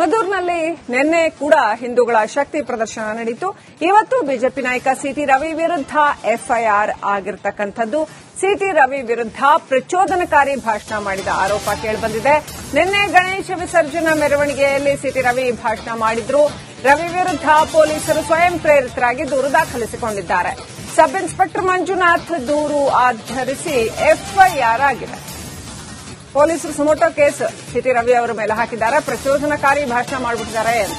ಮದ್ದೂರಿನಲ್ಲಿ ನಿನ್ನೆ ಕೂಡ ಹಿಂದೂಗಳ ಶಕ್ತಿ ಪ್ರದರ್ಶನ ನಡೆಯಿತು ಇವತ್ತು ಬಿಜೆಪಿ ನಾಯಕ ಸಿಟಿ ರವಿ ವಿರುದ್ಧ ಎಫ್ಐಆರ್ ಆಗಿರತಕ್ಕಂಥದ್ದು. ಸಿಟಿ ರವಿ ವಿರುದ್ಧ ಪ್ರಚೋದನಕಾರಿ ಭಾಷಣ ಮಾಡಿದ ಆರೋಪ ಕೇಳಿಬಂದಿದೆ. ನಿನ್ನೆ ಗಣೇಶ ವಿಸರ್ಜನಾ ಮೆರವಣಿಗೆಯಲ್ಲಿ ಸಿಟಿ ರವಿ ಭಾಷಣ ಮಾಡಿದ್ರು. ರವಿ ವಿರುದ್ಧ ಪೊಲೀಸರು ಸ್ವಯಂ ಪ್ರೇರಿತರಾಗಿ ದೂರು ದಾಖಲಿಸಿಕೊಂಡಿದ್ದಾರೆ. ಸಬ್ ಇನ್ಸ್ಪೆಕ್ಟರ್ ಮಂಜುನಾಥ್ ದೂರು ಆಧರಿಸಿ ಎಫ್ಐಆರ್ ಆಗಿದೆ. ಪೊಲೀಸರು ಸುಮೋಟೋ ಕೇಸ್ ಸಿಟಿ ರವಿ ಅವರ ಮೇಲೆ ಹಾಕಿದ್ದಾರೆ. ಪ್ರಚೋದನಕಾರಿ ಭಾಷಣ ಮಾಡಿಬಿಟ್ಟಿದ್ದಾರೆ ಅಂತ.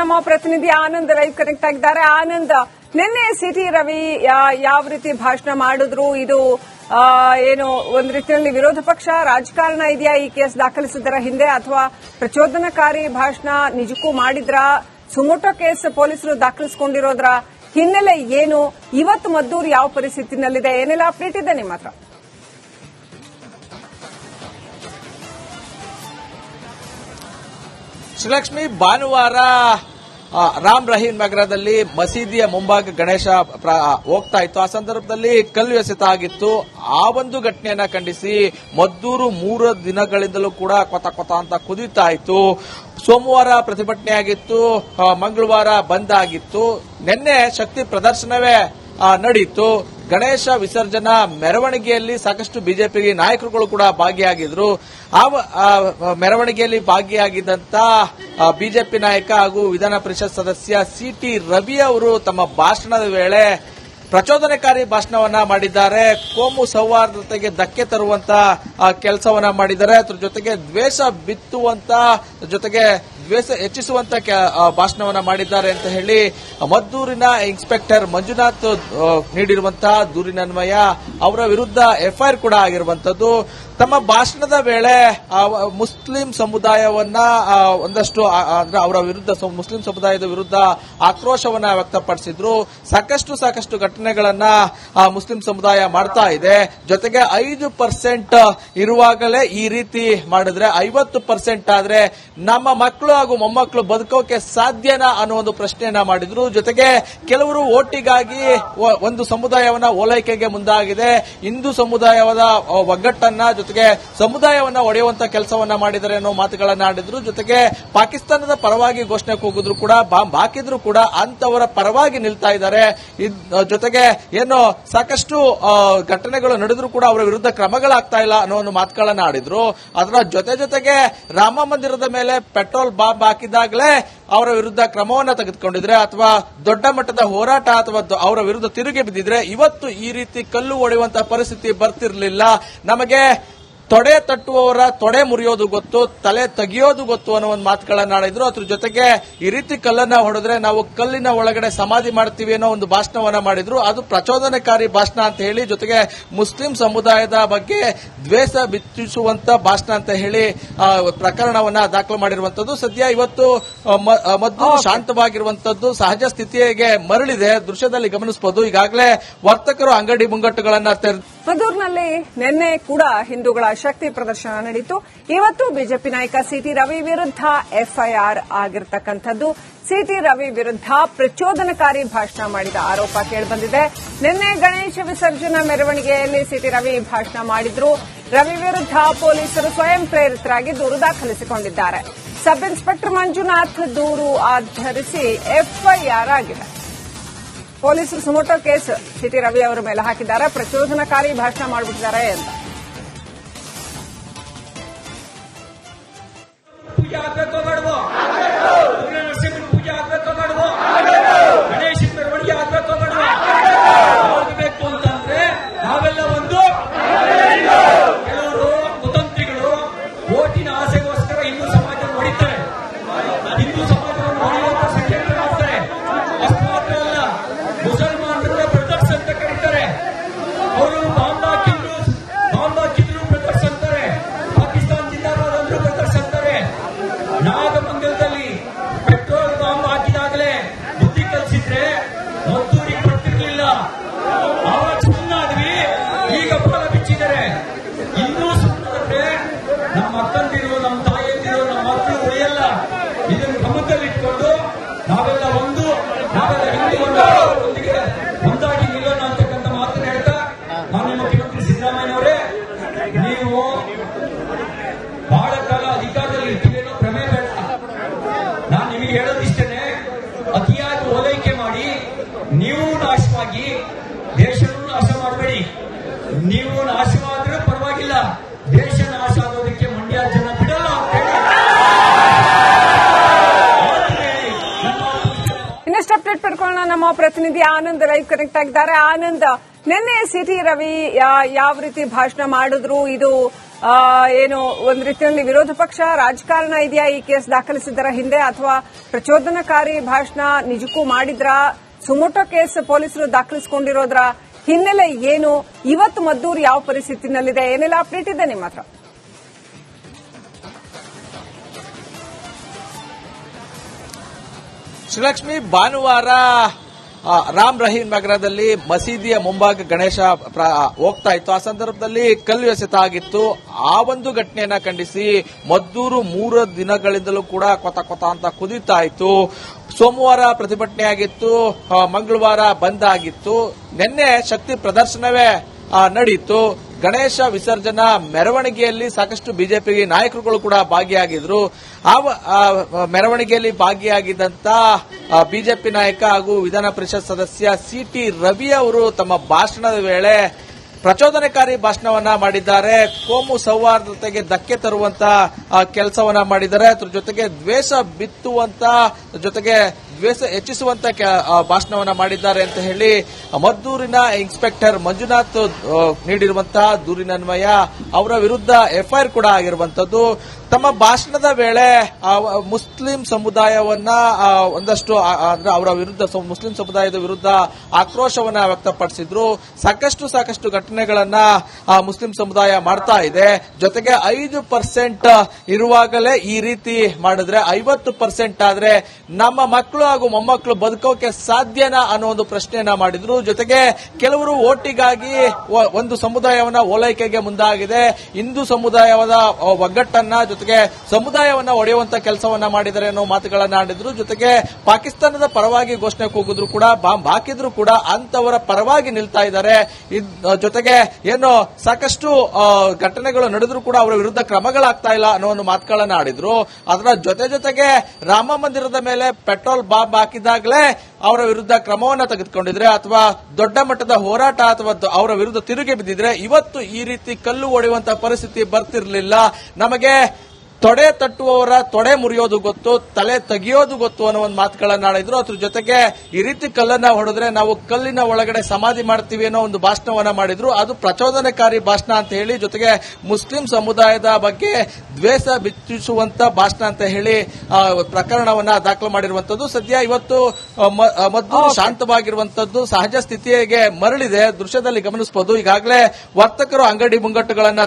ನಮ್ಮ ಪ್ರತಿನಿಧಿ ಆನಂದ್ ಲೈವ್ ಕನೆಕ್ಟ್ ಆಗಿದ್ದಾರೆ. ಆನಂದ್, ನಿನ್ನೆ ಸಿಟಿ ರವಿ ಯಾವ ರೀತಿ ಭಾಷಣ ಮಾಡಿದ್ರು? ಇದು ಏನು ಒಂದ್ ರೀತಿಯಲ್ಲಿ ವಿರೋಧ ಪಕ್ಷ, ರಾಜಕಾರಣ ಇದೆಯಾ ಈ ಕೇಸ್ ದಾಖಲಿಸಿದರ ಹಿಂದೆ? ಅಥವಾ ಪ್ರಚೋದನಕಾರಿ ಭಾಷಣ ನಿಜಕ್ಕೂ ಮಾಡಿದ್ರ? ಸುಮೋಟೋ ಕೇಸ್ ಪೊಲೀಸರು ದಾಖಲಿಸಿಕೊಂಡಿರೋದ್ರ? ಹಿನ್ನೆಲೆ ಏನು? ಇವತ್ತು ಮದ್ದೂರು ಯಾವ ಪರಿಸ್ಥಿತಿನಲ್ಲಿದೆ? ಏನೆಲ್ಲ ಅಪ್ಡೇಟ್ ಇದೆ ನಿಮ್ಮ ಹತ್ರ? ಶ್ರೀಲಕ್ಷ್ಮಿ, ಭಾನುವಾರ ರಾಮ್ ರಹೀಂ ನಗರದಲ್ಲಿ ಮಸೀದಿಯ ಮುಂಭಾಗ ಗಣೇಶ ಹೋಗ್ತಾ ಇತ್ತು. ಆ ಸಂದರ್ಭದಲ್ಲಿ ಕಲ್ಲು ಎಸೆತ ಆಗಿತ್ತು. ಆ ಒಂದು ಘಟನೆಯನ್ನ ಖಂಡಿಸಿ ಮದ್ದೂರು ಮೂರು ದಿನಗಳಿಂದಲೂ ಕೂಡ ಕೊತ ಕೊತ ಅಂತ ಕುದೀತಾ ಇತ್ತು. ಸೋಮವಾರ ಪ್ರತಿಭಟನೆ ಆಗಿತ್ತು ಮಂಗಳವಾರ ಬಂದ್ ಆಗಿತ್ತು. ನಿನ್ನೆ ಶಕ್ತಿ ಪ್ರದರ್ಶನವೇ ನಡೆಯಿತು ಗಣೇಶ ವಿಸರ್ಜನಾ ಮೆರವಣಿಗೆಯಲ್ಲಿ ಸಾಕಷ್ಟು ಬಿಜೆಪಿ ನಾಯಕರುಗಳು ಕೂಡ ಭಾಗಿಯಾಗಿದ್ರು. ಆ ಮೆರವಣಿಗೆಯಲ್ಲಿ ಭಾಗಿಯಾಗಿದ್ದಂತ ಬಿಜೆಪಿ ನಾಯಕ ಹಾಗೂ ವಿಧಾನ ಪರಿಷತ್ ಸದಸ್ಯ ಸಿಟಿ ರವಿ ಅವರು ತಮ್ಮ ಭಾಷಣದ ವೇಳೆ ಪ್ರಚೋದನಕಾರಿ ಭಾಷಣವನ್ನ ಮಾಡಿದ್ದಾರೆ. ಕೋಮು ಸೌಹಾರ್ದತೆಗೆ ಧಕ್ಕೆ ತರುವಂತ ಕೆಲಸವನ್ನ ಮಾಡಿದ್ದಾರೆ. ಅದ್ರ ಜೊತೆಗೆ ದ್ವೇಷ ಬಿತ್ತುವಂತ ಜೊತೆಗೆ ದ್ವೇಷ ಹೆಚ್ಚಿಸುವಂತ ಭಾಷಣವನ್ನ ಮಾಡಿದ್ದಾರೆ ಅಂತ ಹೇಳಿ ಮದ್ದೂರಿನ ಇನ್ಸ್ಪೆಕ್ಟರ್ ಮಂಜುನಾಥ್ ನೀಡಿರುವಂತಹ ದೂರಿನನ್ವಯ ಅವರ ವಿರುದ್ಧ ಎಫ್ಐಆರ್ ಕೂಡ ಆಗಿರುವಂತದ್ದು ತಮ್ಮ ಭಾಷಣದ ವೇಳೆ ಮುಸ್ಲಿಂ ಸಮುದಾಯವನ್ನ ಒಂದಷ್ಟು ಅಂದ್ರೆ ಅವರ ವಿರುದ್ಧ ಮುಸ್ಲಿಂ ಸಮುದಾಯದ ವಿರುದ್ಧ ಆಕ್ರೋಶವನ್ನ ವ್ಯಕ್ತಪಡಿಸಿದ್ರು. ಸಾಕಷ್ಟು ಸಾಕಷ್ಟು ಘಟನೆಗಳನ್ನ ಮುಸ್ಲಿಂ ಸಮುದಾಯ ಮಾಡ್ತಾ ಇದೆ. ಜೊತೆಗೆ ಐದು ಪರ್ಸೆಂಟ್ ಇರುವಾಗಲೇ ಈ ರೀತಿ ಮಾಡಿದ್ರೆ, ಐವತ್ತು ಪರ್ಸೆಂಟ್ ಆದ್ರೆ ನಮ್ಮ ಮಕ್ಕಳು ಹಾಗೂ ಮೊಮ್ಮಕ್ಕಳು ಬದುಕೋಕೆ ಸಾಧ್ಯನಾ ಅನ್ನೋ ಒಂದು ಪ್ರಶ್ನೆಯನ್ನ ಮಾಡಿದ್ರು. ಜೊತೆಗೆ ಕೆಲವರು ಓಟಿಗಾಗಿ ಒಂದು ಸಮುದಾಯವನ್ನ ಓಲೈಕೆಗೆ ಮುಂದಾಗಿದೆ. ಹಿಂದೂ ಸಮುದಾಯದ ಒಗ್ಗಟ್ಟನ್ನ ಜೊತೆಗೆ ಸಮುದಾಯವನ್ನ ಒಡೆಯುವಂತ ಕೆಲಸವನ್ನ ಮಾಡಿದರೆ ಅನ್ನೋ ಮಾತುಗಳನ್ನ ಆಡಿದ್ರು. ಜೊತೆಗೆ ಪಾಕಿಸ್ತಾನದ ಪರವಾಗಿ ಘೋಷಣೆ ಕೂಗಿದ್ರು ಕೂಡ, ಬಾಂಬ್ ಹಾಕಿದ್ರು ಕೂಡ ಅಂತವರ ಪರವಾಗಿ ನಿಲ್ತಾ ಇದ್ದಾರೆ. ಜೊತೆಗೆ ಏನು ಸಾಕಷ್ಟು ಘಟನೆಗಳು ನಡೆದ್ರು ಕೂಡ ಅವರ ವಿರುದ್ಧ ಕ್ರಮಗಳಾಗ್ತಾ ಇಲ್ಲ ಅನ್ನೋ ಒಂದು ಮಾತುಗಳನ್ನ ಆಡಿದ್ರು. ಅದರ ಜೊತೆ ಜೊತೆಗೆ ರಾಮ ಮಂದಿರದ ಮೇಲೆ ಪೆಟ್ರೋಲ್ ಬಾಂಬ್ ಹಾಕಿದಾಗಲೇ ಅವರ ವಿರುದ್ಧ ಕ್ರಮವನ್ನ ತೆಗೆದುಕೊಂಡಿದ್ರೆ ಅಥವಾ ದೊಡ್ಡ ಮಟ್ಟದ ಹೋರಾಟ ಅಥವಾ ಅವರ ವಿರುದ್ಧ ತಿರುಗಿ ಬಿದ್ದಿದ್ರೆ ಇವತ್ತು ಈ ರೀತಿ ಕಲ್ಲು ಒಡೆಯುವಂತಹ ಪರಿಸ್ಥಿತಿ ಬರ್ತಿರ್ಲಿಲ್ಲ. ನಮಗೆ ತೊಡೆ ತಟ್ಟುವವರ ತೊಡೆ ಮುರಿಯೋದು ಗೊತ್ತು ತಲೆ ತೆಗೆಯೋದು ಗೊತ್ತು ಅನ್ನೋ ಒಂದು ಮಾತುಗಳನ್ನ ಆಡಿದ್ರು. ಅದ್ರ ಜೊತೆಗೆ ಈ ರೀತಿ ಕಲ್ಲನ್ನ ಹೊಡೆದ್ರೆ ನಾವು ಕಲ್ಲಿನ ಒಳಗಡೆ ಸಮಾಧಿ ಮಾಡ್ತೀವಿ ಅನ್ನೋ ಒಂದು ಭಾಷಣವನ್ನ ಮಾಡಿದ್ರು. ಅದು ಪ್ರಚೋದನಕಾರಿ ಭಾಷಣ ಅಂತ ಹೇಳಿ ಜೊತೆಗೆ ಮುಸ್ಲಿಂ ಸಮುದಾಯದ ಬಗ್ಗೆ ದ್ವೇಷ ಬಿತ್ತಿಸುವಂತ ಭಾಷಣ ಅಂತ ಹೇಳಿ ಪ್ರಕರಣವನ್ನ ದಾಖಲು ಮಾಡಿರುವಂತದ್ದು. ಸದ್ಯ ಇವತ್ತು ಮದ್ದು ಶಾಂತವಾಗಿರುವಂತದ್ದು. ಸಹಜ ಸ್ಥಿತಿಗೆ ಮರಳಿದೆ. ದೃಶ್ಯದಲ್ಲಿ ಗಮನಿಸಬಹುದು ಈಗಾಗಲೇ ವರ್ತಕರು ಅಂಗಡಿ ಮುಂಗಟ್ಟುಗಳನ್ನ ತೆರೆದು ಮದ್ದೂರಿನಲ್ಲಿ ನಿನ್ನೆ ಕೂಡ ಹಿಂದೂಗಳ ಶಕ್ತಿ ಪ್ರದರ್ಶನ ನಡೆಯಿತು ಇವತ್ತು ಬಿಜೆಪಿ ನಾಯಕ ಸಿಟಿ ರವಿ ವಿರುದ್ಧ ಎಫ್ಐಆರ್ ಆಗಿರತಕ್ಕಂಥದ್ದು. ಸಿಟಿ ರವಿ ವಿರುದ್ಧ ಪ್ರಚೋದನಕಾರಿ ಭಾಷಣ ಮಾಡಿದ ಆರೋಪ ಕೇಳಿಬಂದಿದೆ. ನಿನ್ನೆ ಗಣೇಶ ವಿಸರ್ಜನಾ ಮೆರವಣಿಗೆಯಲ್ಲಿ ಸಿಟಿ ರವಿ ಭಾಷಣ ಮಾಡಿದ್ರು. ರವಿ ವಿರುದ್ಧ ಪೊಲೀಸರು ಸ್ವಯಂ ಪ್ರೇರಿತರಾಗಿ ದೂರು ದಾಖಲಿಸಿಕೊಂಡಿದ್ದಾರೆ ಸಬ್ ಇನ್ಸ್ಪೆಕ್ಟರ್ ಮಂಜುನಾಥ್ ದೂರು ಆಧರಿಸಿ ಎಫ್ಐಆರ್ ಆಗಿದೆ. ಪೊಲೀಸರು ಸುಮೋಟೋ ಕೇಸ್ ಸಿಟಿ ರವಿ ಅವರ ಮೇಲೆ ಹಾಕಿದ್ದಾರೆ. ಪ್ರಚೋದನಕಾರಿ ಭಾಷಣ ಮಾಡಿಬಿಟ್ಟಿದ್ದಾರೆ ಅಂತ. ನಮ್ಮ ಪ್ರತಿನಿಧಿ ಆನಂದ್ ಲೈವ್ ಕನೆಕ್ಟ್ ಆಗಿದ್ದಾರೆ. ಆನಂದ್, ನಿನ್ನೆ ಸಿಟಿ ರವಿ ಯಾವ ರೀತಿ ಭಾಷಣ ಮಾಡಿದ್ರು? ಇದು ಏನು ಒಂದು ರೀತಿಯಲ್ಲಿ ವಿರೋಧ ಪಕ್ಷ, ರಾಜಕಾರಣ ಇದೆಯಾ ಈ ಕೇಸ್ ದಾಖಲಿಸಿದ್ದರ ಹಿಂದೆ ಅಥವಾ ಪ್ರಚೋದನಕಾರಿ ಭಾಷಣ ನಿಜಕ್ಕೂ ಮಾಡಿದ್ರ? ಸುಮೋಟೋ ಕೇಸ್ ಪೊಲೀಸರು ದಾಖಲಿಸಿಕೊಂಡಿರೋದ್ರ? ಹಿನ್ನೆಲೆ ಏನು? ಇವತ್ತು ಮದ್ದೂರು ಯಾವ ಪರಿಸ್ಥಿತಿನಲ್ಲಿದೆ? ಏನೆಲ್ಲ ಅಪ್ಡೇಟ್ ಇದೆ ನಿಮ್ಮ ಹತ್ರ? ಶ್ರೀಲಕ್ಷ್ಮಿ ಭಾನುವಾರ ರಾಮ್ ರಹೀಂ ನಗರದಲ್ಲಿ ಮಸೀದಿಯ ಮುಂಭಾಗ ಗಣೇಶ ಹೋಗ್ತಾ ಇತ್ತು. ಆ ಸಂದರ್ಭದಲ್ಲಿ ಕಲ್ಲು ಎಸೆತ ಆಗಿತ್ತು. ಆ ಒಂದು ಘಟನೆಯನ್ನ ಖಂಡಿಸಿ ಮದ್ದೂರು ಮೂರು ದಿನಗಳಿಂದಲೂ ಕೂಡ ಕೊತ ಕೊತ ಅಂತ ಕುದೀತಾ ಇತ್ತು. ಸೋಮವಾರ ಪ್ರತಿಭಟನೆ ಆಗಿತ್ತು ಮಂಗಳವಾರ ಬಂದ್ ಆಗಿತ್ತು. ನಿನ್ನೆ ಶಕ್ತಿ ಪ್ರದರ್ಶನವೇ ಆ, ನಡೀತು. ಗಣೇಶ ವಿಸರ್ಜನಾ ಮೆರವಣಿಗೆಯಲ್ಲಿ ಸಾಕಷ್ಟು ಬಿಜೆಪಿ ನಾಯಕರುಗಳು ಕೂಡ ಭಾಗಿಯಾಗಿದ್ರು. ಆ ಮೆರವಣಿಗೆಯಲ್ಲಿ ಭಾಗಿಯಾಗಿದ್ದಂತ ಬಿಜೆಪಿ ನಾಯಕ ಹಾಗೂ ವಿಧಾನ ಪರಿಷತ್ ಸದಸ್ಯ ಸಿಟಿ ರವಿ ಅವರು ತಮ್ಮ ಭಾಷಣದ ವೇಳೆ ಪ್ರಚೋದನಕಾರಿ ಭಾಷಣವನ್ನ ಮಾಡಿದ್ದಾರೆ. ಕೋಮು ಸೌಹಾರ್ದತೆಗೆ ಧಕ್ಕೆ ತರುವಂತ ಕೆಲಸವನ್ನ ಮಾಡಿದ್ದಾರೆ. ಅದ್ರ ಜೊತೆಗೆ ದ್ವೇಷ ಬಿತ್ತುವಂತ ಜೊತೆಗೆ ದ್ವೇಷ ಹೆಚ್ಚಿಸುವಂತ ಭಾಷಣವನ್ನ ಮಾಡಿದ್ದಾರೆ ಅಂತ ಹೇಳಿ ಮದ್ದೂರಿನ ಇನ್ಸ್ಪೆಕ್ಟರ್ ಮಂಜುನಾಥ್ ನೀಡಿರುವಂತಹ ದೂರಿನನ್ವಯ ಅವರ ವಿರುದ್ಧ ಎಫ್ಐಆರ್ ಕೂಡ ಆಗಿರುವಂತದ್ದು ತಮ್ಮ ಭಾಷಣದ ವೇಳೆ ಮುಸ್ಲಿಂ ಸಮುದಾಯವನ್ನ ಒಂದಷ್ಟು ಅಂದ್ರೆ ಅವರ ವಿರುದ್ಧ ಮುಸ್ಲಿಂ ಸಮುದಾಯದ ವಿರುದ್ಧ ಆಕ್ರೋಶವನ್ನ ವ್ಯಕ್ತಪಡಿಸಿದ್ರು. ಸಾಕಷ್ಟು ಸಾಕಷ್ಟು ಘಟನೆಗಳನ್ನ ಆ, ಮುಸ್ಲಿಂ ಸಮುದಾಯ ಮಾಡ್ತಾ ಇದೆ. ಜೊತೆಗೆ ಐದು ಪರ್ಸೆಂಟ್ ಇರುವಾಗಲೇ ಈ ರೀತಿ ಮಾಡಿದ್ರೆ ಐವತ್ತು ಪರ್ಸೆಂಟ್ ಆದ್ರೆ ನಮ್ಮ ಮಕ್ಕಳು ಹಾಗೂ ಮೊಮ್ಮಕ್ಕಳು ಬದುಕೋಕೆ ಸಾಧ್ಯನಾ ಅನ್ನೋ ಒಂದು ಪ್ರಶ್ನೆಯನ್ನ ಮಾಡಿದ್ರು. ಜೊತೆಗೆ ಕೆಲವರು ಓಟಿಗಾಗಿ ಒಂದು ಸಮುದಾಯವನ್ನ ಓಲೈಕೆಗೆ ಮುಂದಾಗಿದೆ. ಹಿಂದೂ ಸಮುದಾಯದ ಒಗ್ಗಟ್ಟನ್ನ, ಜೊತೆಗೆ ಸಮುದಾಯವನ್ನ ಒಡೆಯುವಂತ ಕೆಲಸವನ್ನ ಮಾಡಿದ್ದಾರೆ ಅನ್ನೋ ಮಾತುಗಳನ್ನ ಆಡಿದ್ರು. ಜೊತೆಗೆ ಪಾಕಿಸ್ತಾನದ ಪರವಾಗಿ ಘೋಷಣೆ ಕೂಗಿದ್ರು ಕೂಡ, ಬಾಂಬ್ ಹಾಕಿದ್ರು ಕೂಡ ಅಂತವರ ಪರವಾಗಿ ನಿಲ್ತಾ ಇದ್ದಾರೆ. ಇದ್- ಜೊತೆಗೆ ಏನು ಸಾಕಷ್ಟು ಘಟನೆಗಳು ನಡೆದ್ರು ಕೂಡ ಅವರ ವಿರುದ್ಧ ಕ್ರಮಗಳಾಗ್ತಾ ಇಲ್ಲ ಅನ್ನೋ ಒಂದು ಮಾತುಗಳನ್ನ ಆಡಿದ್ರು. ಅದರ ಜೊತೆ ಜೊತೆಗೆ ರಾಮ ಮಂದಿರದ ಮೇಲೆ ಪೆಟ್ರೋಲ್ ಬಾಂಬ್ ಹಾಕಿದಾಗಲೇ ಅವರ ವಿರುದ್ಧ ಕ್ರಮವನ್ನ ತೆಗೆದುಕೊಂಡಿದ್ರೆ ಅಥವಾ ದೊಡ್ಡ ಮಟ್ಟದ ಹೋರಾಟ ಅಥವಾ ಅವರ ವಿರುದ್ಧ ತಿರುಗಿ ಬಿದ್ದಿದ್ರೆ ಇವತ್ತು ಈ ರೀತಿ ಕಲ್ಲು ಒಡೆಯುವಂತಹ ಪರಿಸ್ಥಿತಿ ಬರ್ತಿರ್ಲಿಲ್ಲ. ನಮಗೆ ತೊಡೆ ತಟ್ಟುವವರ ತೊಡೆ ಮುರಿಯೋದು ಗೊತ್ತು ತಲೆ ತೆಗೆಯೋದು ಗೊತ್ತು ಅನ್ನೋ ಒಂದು ಮಾತುಗಳನ್ನ ಆಡಿದ್ರು. ಅದ್ರ ಜೊತೆಗೆ ಈ ರೀತಿ ಕಲ್ಲನ್ನ ಹೊಡೆದ್ರೆ ನಾವು ಕಲ್ಲಿನ ಒಳಗಡೆ ಸಮಾಧಿ ಮಾಡ್ತೀವಿ ಅನ್ನೋ ಒಂದು ಭಾಷಣವನ್ನ ಮಾಡಿದ್ರು. ಅದು ಪ್ರಚೋದನಕಾರಿ ಭಾಷಣ ಅಂತ ಹೇಳಿ ಜೊತೆಗೆ ಮುಸ್ಲಿಂ ಸಮುದಾಯದ ಬಗ್ಗೆ ದ್ವೇಷ ಬಿಚ್ಚಿಸುವಂತ ಭಾಷಣ ಅಂತ ಹೇಳಿ ಆ, ಪ್ರಕರಣವನ್ನ ದಾಖಲು ಮಾಡಿರುವಂತದ್ದು. ಸದ್ಯ ಇವತ್ತು ಮದ್ದು ಶಾಂತವಾಗಿರುವಂತದ್ದು. ಸಹಜ ಸ್ಥಿತಿಗೆ ಮರಳಿದೆ. ದೃಶ್ಯದಲ್ಲಿ ಗಮನಿಸಬಹುದು ಈಗಾಗಲೇ ವರ್ತಕರು ಅಂಗಡಿ ಮುಂಗಟ್ಟುಗಳನ್ನ